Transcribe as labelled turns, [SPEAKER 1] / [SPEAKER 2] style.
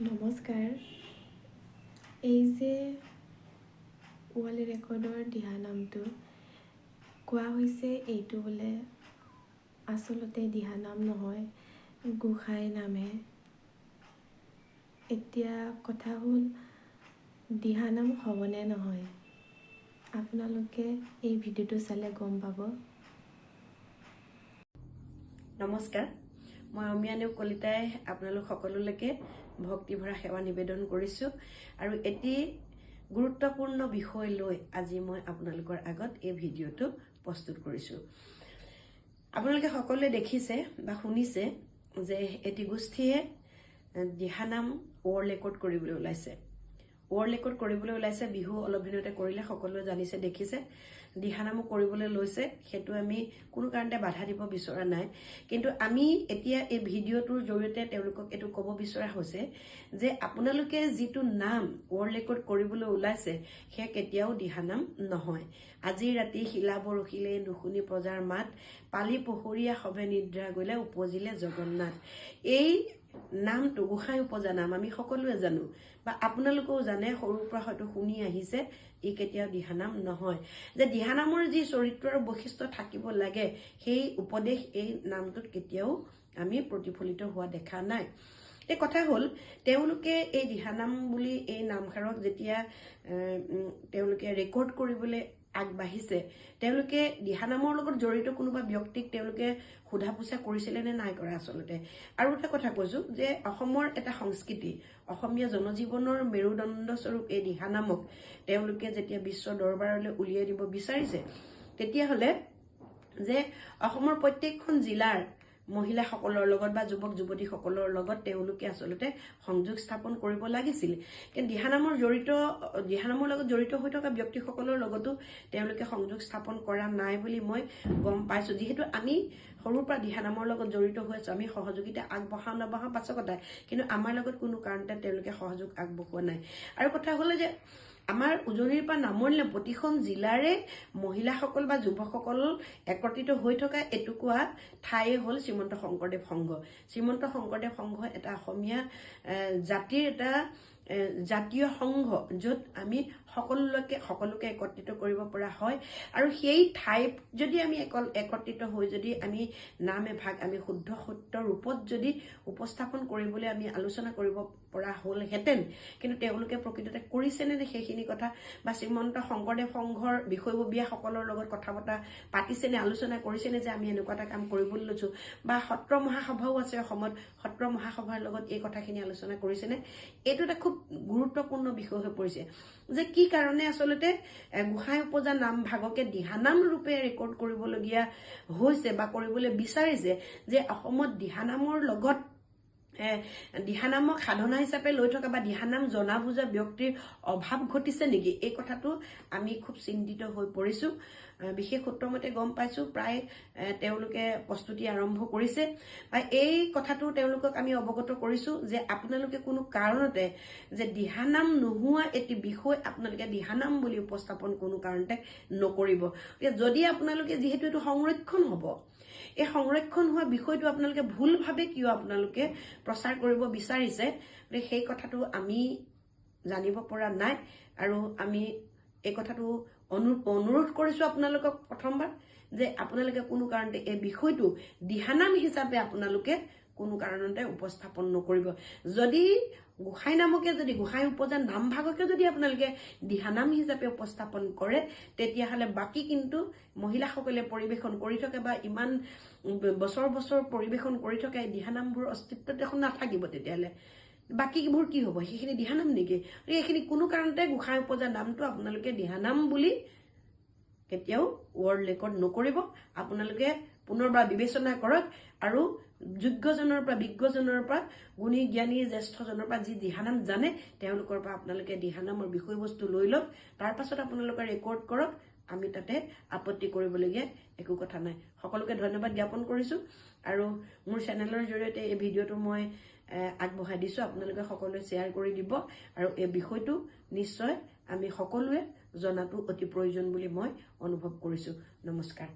[SPEAKER 1] নমস্কাৰ। এই যে ৱৰ্ল্ড ৰেকৰ্ডৰ দিহা নামটো কোৱা হৈছে এইটো বোলে আচলতে দিহা নাম নহয় গোসাঁই নামহে এতিয়া কথা হ'ল দিহা নাম হ'বনে নহয়? আপোনালোকে এই ভিডিঅ'টো চালে গম পাব।
[SPEAKER 2] নমস্কাৰ। মই অমিয়ানেও কলিতাই আপোনালোক সকলোলৈকে ভক্তিভৰা সেৱা নিবেদন কৰিছোঁ। আৰু এটি গুৰুত্বপূৰ্ণ বিষয় লৈ আজি মই আপোনালোকৰ আগত এই ভিডিঅ'টো প্ৰস্তুত কৰিছোঁ। আপোনালোকে সকলোৱে দেখিছে বা শুনিছে যে এটি গোষ্ঠীয়ে দিহানাম ৱৰ্ল্ড ৰেকৰ্ড কৰিবলৈ ওলাইছে। ৱৰ্ল্ড ৰেকৰ্ড কৰিবলৈ ওলাইছে বিহু অলপ দিনতে কৰিলে সকলোৱে জানিছে দেখিছে দিহানামো কৰিবলৈ লৈছে সেইটো আমি কোনো কাৰণতে বাধা দিব বিচৰা নাই। কিন্তু আমি এতিয়া এই ভিডিঅ'টোৰ জৰিয়তে তেওঁলোকক এইটো ক'ব বিচৰা হৈছে যে আপোনালোকে যিটো নাম ৱৰ্ল্ড ৰেকৰ্ড কৰিবলৈ ওলাইছে সেয়া কেতিয়াও দিহানাম নহয়। আজি ৰাতি শিলা বৰশিলে নুশুনি প্ৰজাৰ মাত পালি পহৰীয়া সবে নিদ্ৰা গলে উপজিলে জগন্নাথ। এই নামটো গোসাঁই উপজা নাম আমি সকলোৱে জানো। বা আপোনালোকেও জানে সৰুৰ পৰা হয়তো শুনি আহিছে ই কেতিয়াও দিহানাম নহয়। যে দিহানামৰ যি চৰিত্ৰ আৰু বৈশিষ্ট্য থাকিব লাগে সেই উপদেশ এই নামটোত কেতিয়াও আমি প্ৰতিফলিত হোৱা দেখা নাই। এই কথা হ'ল তেওঁলোকে এই দিহানাম বুলি এই নামষাৰক যেতিয়া তেওঁলোকে ৰেকৰ্ড কৰিবলৈ আগবাঢ়িছে। তেওঁলোকে দিহানামৰ লগত জড়িত কোনোবা ব্যক্তিক তেওঁলোকে সোধা পোছা কৰিছিলে নে নাই কৰা আচলতে। আৰু এটা কথা কৈছোঁ যে অসমৰ এটা সংস্কৃতি অসমীয়া জনজীৱনৰ মেৰুদণ্ড স্বৰূপ এই দিহানামক তেওঁলোকে যেতিয়া বিশ্ব দৰবাৰলৈ উলিয়াই দিব বিচাৰিছে তেতিয়াহ'লে যে অসমৰ প্ৰত্যেকখন জিলাৰ মহিলাসকলৰ লগত বা যুৱক যুৱতীসকলৰ লগত তেওঁলোকে আচলতে সংযোগ স্থাপন কৰিব লাগিছিল। কিন্তু দিহানামৰ জড়িত দিহানামৰ লগত জড়িত হৈ থকা ব্যক্তিসকলৰ লগতো তেওঁলোকে সংযোগ স্থাপন কৰা নাই বুলি মই গম পাইছোঁ। যিহেতু আমি সৰুৰ পৰা দিহানামৰ লগত জড়িত হৈ আছোঁ আমি সহযোগিতা আগবঢ়াওঁ নবঢ়াওঁ পাছৰ কথা কিন্তু আমাৰ লগত কোনো কাৰণতে তেওঁলোকে সহযোগ আগবঢ়োৱা নাই। আৰু কথা হ'লে যে আমাৰ উজনিৰ পৰা নামনিলে প্ৰতিখন জিলাৰে মহিলাসকল বা যুৱকসকল একত্ৰিত হৈ থকা এটুকুৰা ঠাই হ'ল শ্ৰীমন্ত শংকৰদেৱ সংঘ। শ্ৰীমন্ত শংকৰদেৱ সংঘ এটা অসমীয়া জাতিৰ এটা জাতীয় সংঘ য'ত আমি সকলোকে সকলোকে একত্ৰিত কৰিব পৰা হয়। আৰু সেই ঠাইত যদি আমি একত্ৰিত হৈ যদি আমি নাম এভাগ আমি শুদ্ধ সত্য ৰূপত যদি উপস্থাপন কৰিবলৈ আমি আলোচনা কৰিব পৰা হ'লহেঁতেন কিন্তু তেওঁলোকে প্ৰকৃততে কৰিছেনে সেইখিনি কথা বা শ্ৰীমন্ত শংকৰদেৱ সংঘৰ বিষয়ববীয়াসকলৰ লগত কথা বতৰা পাতিছেনে আলোচনা কৰিছেনে যে আমি এনেকুৱা এটা কাম কৰিবলৈ লৈছোঁ? বা সত্ৰ মহাসভাও আছে অসমত সত্ৰ মহাসভাৰ লগত এই কথাখিনি আলোচনা কৰিছেনে এইটো এটা খুব গুৰুত্বপূৰ্ণ বিষয় হৈ পৰিছে। যে কি কাৰণে আচলতে গোসাঁই উপজা নাম ভাগকে দিহানাম ৰূপে ৰেকৰ্ড কৰিবলগীয়া হৈছে বা কৰিবলৈ বিচাৰিছে যে অসমত দিহানামৰ লগত দিহানামক সাধনা হিচাপে লৈ থকা বা দিহানাম জনা বুজা ব্যক্তিৰ অভাৱ ঘটিছে নেকি? এই কথাটো আমি খুব চিন্তিত হৈ পৰিছোঁ। বিশেষ সূত্ৰমতে গম পাইছোঁ প্ৰায় তেওঁলোকে প্ৰস্তুতি আৰম্ভ কৰিছে। বা এই কথাটো তেওঁলোকক আমি অৱগত কৰিছোঁ যে আপোনালোকে কোনো কাৰণতে যে দিহানাম নোহোৱা এটি বিষয় আপোনালোকে দিহানাম বুলি উপস্থাপন কোনো কাৰণতে নকৰিব। যদি আপোনালোকে যিহেতু এইটো সংৰক্ষণ হ'ব এই সংৰক্ষণ হোৱা বিষয়টো আপোনালোকে ভুলভাৱে কিয় আপোনালোকে প্ৰচাৰ কৰিব বিচাৰিছে? গতিকে সেই কথাটো আমি জানিব পৰা নাই আৰু আমি এই কথাটো অনু অনুৰোধ কৰিছোঁ আপোনালোকক প্ৰথমবাৰ যে আপোনালোকে কোনো কাৰণতে এই বিষয়টো দিহানাম হিচাপে আপোনালোকে কোনো কাৰণতে উপস্থাপন নকৰিব। যদি গোসাঁই নামকে যদি গোসাঁই উপজা নামভাগকে যদি আপোনালোকে দিহানাম হিচাপে উপস্থাপন কৰে তেতিয়াহ'লে বাকী কিন্তু মহিলাসকলে পৰিৱেশন কৰি থাকে বা ইমান বছৰ বছৰ পৰিৱেশন কৰি থকা এই দিহানামবোৰ অস্তিত্ব দেখোন নাথাকিব তেতিয়াহ'লে। বাকীবোৰ কি হ'ব? সেইখিনি দিহানাম নেকি? এইখিনি কোনো কাৰণতে গোসাঁই উপজা নামটো আপোনালোকে দিহানাম বুলি কেতিয়াও ৱৰ্ল্ড ৰেকৰ্ড নকৰিব। আপোনালোকে পুনৰবাৰ বিবেচনা কৰক আৰু যোগ্যজনৰ পৰা বিজ্ঞজনৰ পৰা গুণী জ্ঞানী জ্যেষ্ঠজনৰ পৰা যি দিহানাম জানে তেওঁলোকৰ পৰা আপোনালোকে দিহানামৰ বিষয়বস্তু লৈ লওক। তাৰ পাছত আপোনালোকে ৰেকৰ্ড কৰক আমি তাতে আপত্তি কৰিবলগীয়া একো কথা নাই। সকলোকে ধন্যবাদ জ্ঞাপন কৰিছোঁ। আৰু মোৰ চেনেলৰ জৰিয়তে এই ভিডিঅ'টো মই আগবঢ়াই দিছোঁ। আপোনালোকে সকলোৱে শ্বেয়াৰ কৰি দিব। আৰু এই বিষয়টো নিশ্চয় আমি সকলোৱে জনাটো অতি প্ৰয়োজন বুলি মই অনুভৱ কৰিছোঁ। নমস্কাৰ।